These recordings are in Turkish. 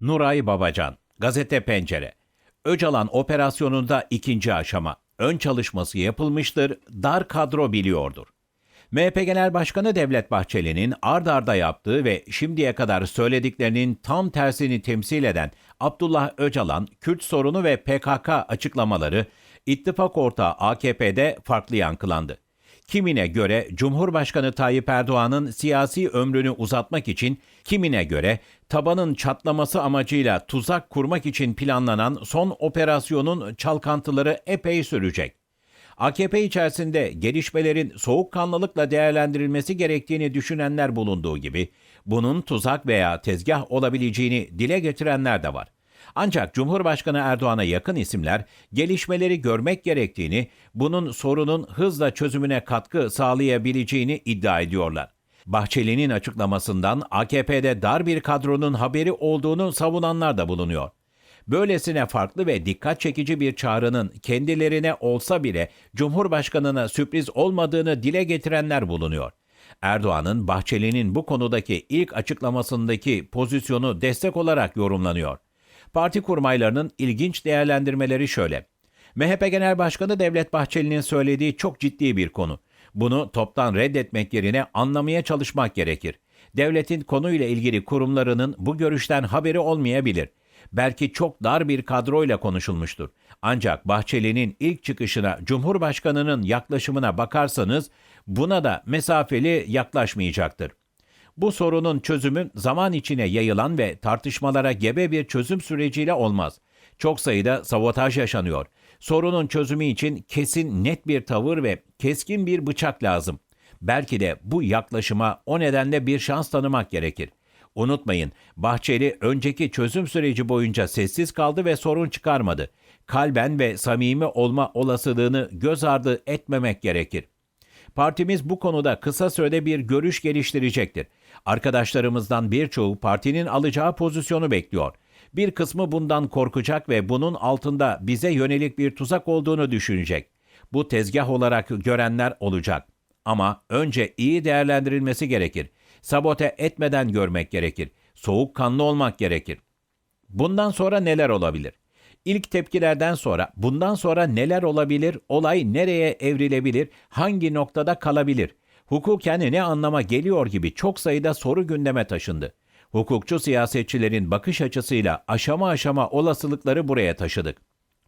Nuray Babacan, Gazete Pencere. Öcalan operasyonunda ikinci aşama. Ön çalışması yapılmıştır, dar kadro biliyordur. MHP Genel Başkanı Devlet Bahçeli'nin ard arda yaptığı ve şimdiye kadar söylediklerinin tam tersini temsil eden Abdullah Öcalan, Kürt sorunu ve PKK açıklamaları ittifak ortağı AKP'de farklı yankılandı. Kimine göre Cumhurbaşkanı Tayyip Erdoğan'ın siyasi ömrünü uzatmak için, kimine göre tabanın çatlaması amacıyla tuzak kurmak için planlanan son operasyonun çalkantıları epey sürecek. AKP içerisinde gelişmelerin soğukkanlılıkla değerlendirilmesi gerektiğini düşünenler bulunduğu gibi, bunun tuzak veya tezgah olabileceğini dile getirenler de var. Ancak Cumhurbaşkanı Erdoğan'a yakın isimler gelişmeleri görmek gerektiğini, bunun sorunun hızla çözümüne katkı sağlayabileceğini iddia ediyorlar. Bahçeli'nin açıklamasından AKP'de dar bir kadronun haberi olduğunu savunanlar da bulunuyor. Böylesine farklı ve dikkat çekici bir çağrının kendilerine olsa bile Cumhurbaşkanına sürpriz olmadığını dile getirenler bulunuyor. Erdoğan'ın Bahçeli'nin bu konudaki ilk açıklamasındaki pozisyonu destek olarak yorumlanıyor. Parti kurmaylarının ilginç değerlendirmeleri şöyle. MHP Genel Başkanı Devlet Bahçeli'nin söylediği çok ciddi bir konu. Bunu toptan reddetmek yerine anlamaya çalışmak gerekir. Devletin konuyla ilgili kurumlarının bu görüşten haberi olmayabilir. Belki çok dar bir kadroyla konuşulmuştur. Ancak Bahçeli'nin ilk çıkışına, Cumhurbaşkanı'nın yaklaşımına bakarsanız buna da mesafeli yaklaşmayacaktır. Bu sorunun çözümü zaman içine yayılan ve tartışmalara gebe bir çözüm süreciyle olmaz. Çok sayıda sabotaj yaşanıyor. Sorunun çözümü için kesin net bir tavır ve keskin bir bıçak lazım. Belki de bu yaklaşıma o nedenle bir şans tanımak gerekir. Unutmayın, Bahçeli önceki çözüm süreci boyunca sessiz kaldı ve sorun çıkarmadı. Kalben ve samimi olma olasılığını göz ardı etmemek gerekir. Partimiz bu konuda kısa sürede bir görüş geliştirecektir. Arkadaşlarımızdan birçoğu partinin alacağı pozisyonu bekliyor. Bir kısmı bundan korkacak ve bunun altında bize yönelik bir tuzak olduğunu düşünecek. Bu tezgah olarak görenler olacak. Ama önce iyi değerlendirilmesi gerekir. Sabote etmeden görmek gerekir. Soğukkanlı olmak gerekir. Bundan sonra neler olabilir? İlk tepkilerden sonra bundan sonra neler olabilir, olay nereye evrilebilir, hangi noktada kalabilir? Hukuken ne anlama geliyor gibi çok sayıda soru gündeme taşındı. Hukukçu siyasetçilerin bakış açısıyla aşama aşama olasılıkları buraya taşıdık.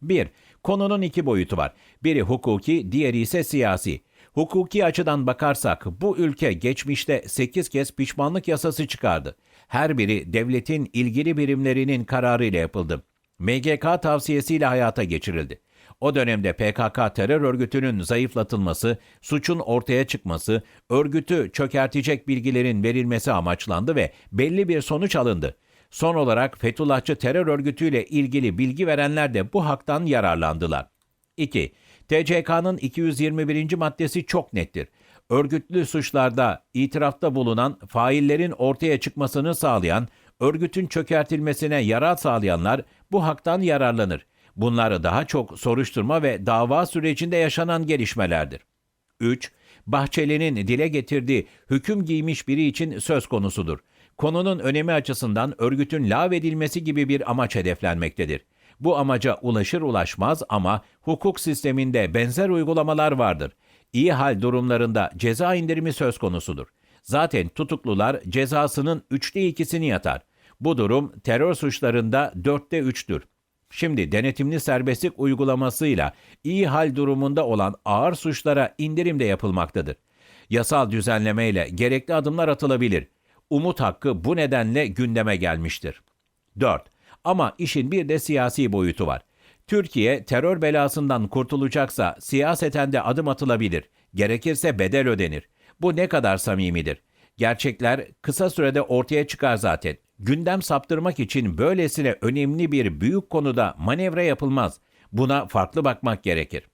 1. Konunun iki boyutu var. Biri hukuki, diğeri ise siyasi. Hukuki açıdan bakarsak bu ülke geçmişte 8 kez pişmanlık yasası çıkardı. Her biri devletin ilgili birimlerinin kararıyla yapıldı. MGK tavsiyesiyle hayata geçirildi. O dönemde PKK terör örgütünün zayıflatılması, suçun ortaya çıkması, örgütü çökertecek bilgilerin verilmesi amaçlandı ve belli bir sonuç alındı. Son olarak Fethullahçı terör örgütüyle ilgili bilgi verenler de bu haktan yararlandılar. 2. TCK'nın 221. maddesi çok nettir. Örgütlü suçlarda itirafta bulunan faillerin ortaya çıkmasını sağlayan, örgütün çökertilmesine yarar sağlayanlar bu haktan yararlanır. Bunlar daha çok soruşturma ve dava sürecinde yaşanan gelişmelerdir. 3. Bahçeli'nin dile getirdiği hüküm giymiş biri için söz konusudur. Konunun önemi açısından örgütün lağvedilmesi gibi bir amaç hedeflenmektedir. Bu amaca ulaşır ulaşmaz ama hukuk sisteminde benzer uygulamalar vardır. İyi hal durumlarında ceza indirimi söz konusudur. Zaten tutuklular cezasının üçte ikisini yatar. Bu durum terör suçlarında dörtte üçtür. Şimdi denetimli serbestlik uygulamasıyla iyi hal durumunda olan ağır suçlara indirim de yapılmaktadır. Yasal düzenlemeyle gerekli adımlar atılabilir. Umut hakkı bu nedenle gündeme gelmiştir. 4. Ama işin bir de siyasi boyutu var. Türkiye terör belasından kurtulacaksa siyaseten de adım atılabilir. Gerekirse bedel ödenir. Bu ne kadar samimidir? Gerçekler kısa sürede ortaya çıkar zaten. Gündem saptırmak için böylesine önemli bir büyük konuda manevra yapılmaz. Buna farklı bakmak gerekir.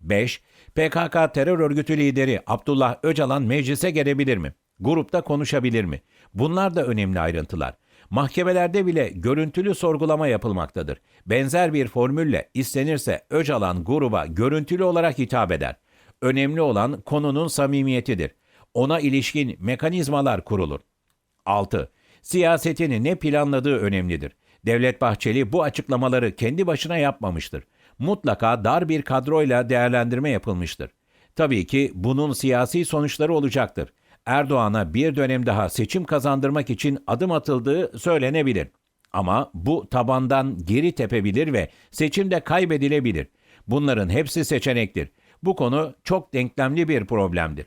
5. PKK terör örgütü lideri Abdullah Öcalan meclise gelebilir mi? Grupta konuşabilir mi? Bunlar da önemli ayrıntılar. Mahkemelerde bile görüntülü sorgulama yapılmaktadır. Benzer bir formülle istenirse Öcalan gruba görüntülü olarak hitap eder. Önemli olan konunun samimiyetidir. Ona ilişkin mekanizmalar kurulur. 6. Siyasetin ne planladığı önemlidir. Devlet Bahçeli bu açıklamaları kendi başına yapmamıştır. Mutlaka dar bir kadroyla değerlendirme yapılmıştır. Tabii ki bunun siyasi sonuçları olacaktır. Erdoğan'a bir dönem daha seçim kazandırmak için adım atıldığı söylenebilir. Ama bu tabandan geri tepebilir ve seçimde kaybedilebilir. Bunların hepsi seçenektir. Bu konu çok denklemli bir problemdir.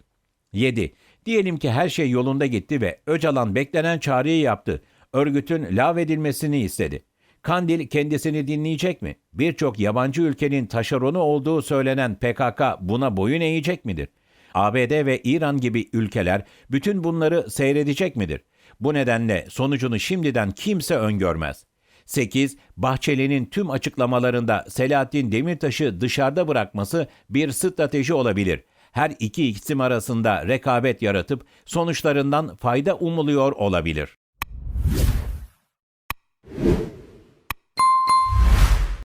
7. Diyelim ki her şey yolunda gitti ve Öcalan beklenen çağrıyı yaptı. Örgütün lağvedilmesini istedi. Kandil kendisini dinleyecek mi? Birçok yabancı ülkenin taşeronu olduğu söylenen PKK buna boyun eğecek midir? ABD ve İran gibi ülkeler bütün bunları seyredecek midir? Bu nedenle sonucunu şimdiden kimse öngörmez. 8. Bahçeli'nin tüm açıklamalarında Selahattin Demirtaş'ı dışarıda bırakması bir strateji olabilir. Her iki isim arasında rekabet yaratıp sonuçlarından fayda umuluyor olabilir.